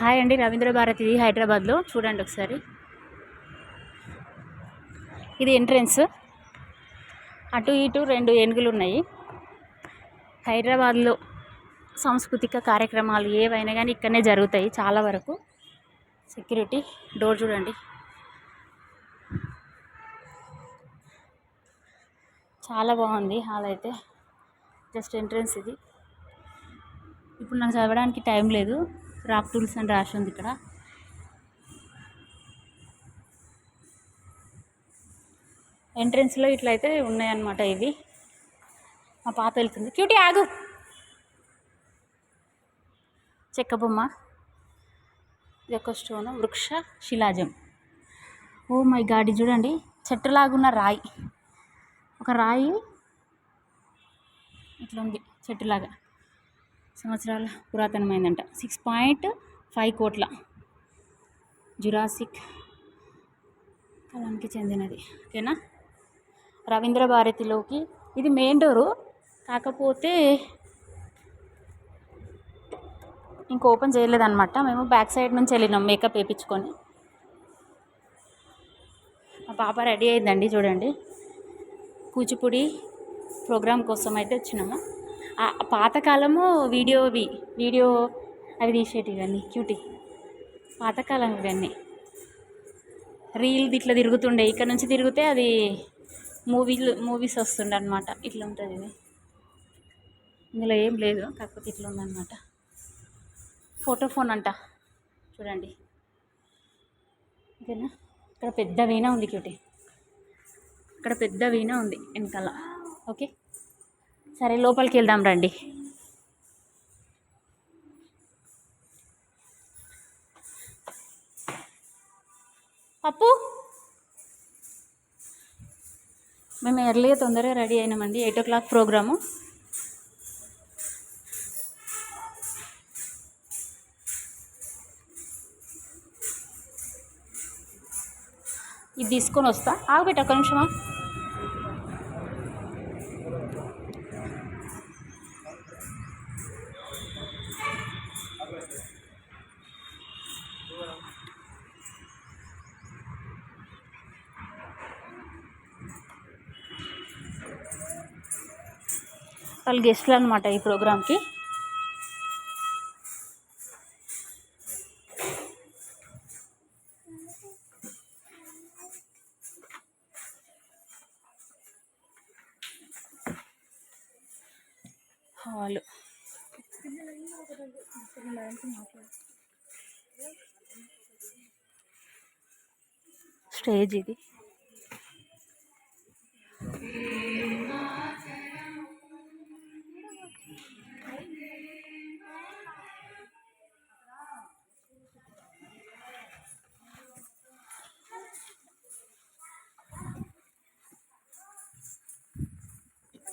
Hi అండి రవీంద్ర భారతి హైదరాబాద్లో. చూడండి ఒకసారి. ఇది ఎంట్రన్స్. అటు ఇటు రెండు ఏనుగులు ఉన్నాయి. హైదరాబాద్లో సాంస్కృతిక కార్యక్రమాలు ఏవైనా కానీ ఇక్కడనే జరుగుతాయి చాలా వరకు. సెక్యూరిటీ డోర్ చూడండి. చాలా బాగుంది హాల్ అయితే. జస్ట్ ఎంట్రన్స్ ఇది. ఇప్పుడు నాకు చదవడానికి టైం లేదు. క్రాప్ టూల్స్ అని రాసి ఉంది ఇక్కడ. ఎంట్రెన్స్లో ఇట్లయితే ఉన్నాయన్నమాట ఇవి. మా పాప వెళ్తుంది. క్యూటీ ఆగు. చెక్క బొమ్మ. ఇది ఒక స్టోన్ వృక్ష శిలాజం. ఓ మై గాడి చూడండి. చెట్టులాగున్న రాయి. ఒక రాయి ఇట్లా ఉంది చెట్టులాగా. సంవత్సరాల పురాతనమైందంట. సిక్స్ పాయింట్ ఫైవ్ కోట్ల జురాసిక్ కాలానికి చెందినది. ఓకేనా? రవీంద్ర భారతిలోకి ఇది మెయిన్ డోరు. కాకపోతే ఇంక ఓపెన్ చేయలేదన్నమాట. మేము బ్యాక్ సైడ్ నుంచి వెళ్ళినాం మేకప్ వేయించుకొని మా పాప రెడీ అయిందండి చూడండి. కూచిపూడి ప్రోగ్రామ్ కోసం అయితే వచ్చినాము? పాతకాలము వీడియోవి వీడియో అవి తీసేటి ఇవన్నీ క్యూటీ. పాతకాలం ఇవన్నీ. రీల్ ఇట్లా తిరుగుతుండే ఇక్కడ నుంచి తిరిగితే అది మూవీలు మూవీస్ వస్తుండే అనమాట ఇట్లా ఉంటుంది ఇది. ఇందులో ఏం లేదు కాకపోతే ఇట్లా ఉందన్నమాట. ఫోటో ఫోన్ అంట చూడండి. ఓకేనా? ఇక్కడ పెద్ద వీణ ఉంది క్యూటీ. ఇక్కడ పెద్ద వీణ ఉంది వెనకాల. ఓకే? సరే లోపలికి వెళ్దాం రండి. పప్పు? మేము ఎర్లీగా తొందరగా రెడీ అయినామండి ఎయిట్ ఓ క్లాక్ ప్రోగ్రాము. ఇది తీసుకొని వస్తా. ఆగబెట్టి ఒక్క నిమిషమా? వాళ్ళు గెస్ట్లు అనమాట ఈ ప్రోగ్రామ్కి హాలు. స్టేజ్ ఇది.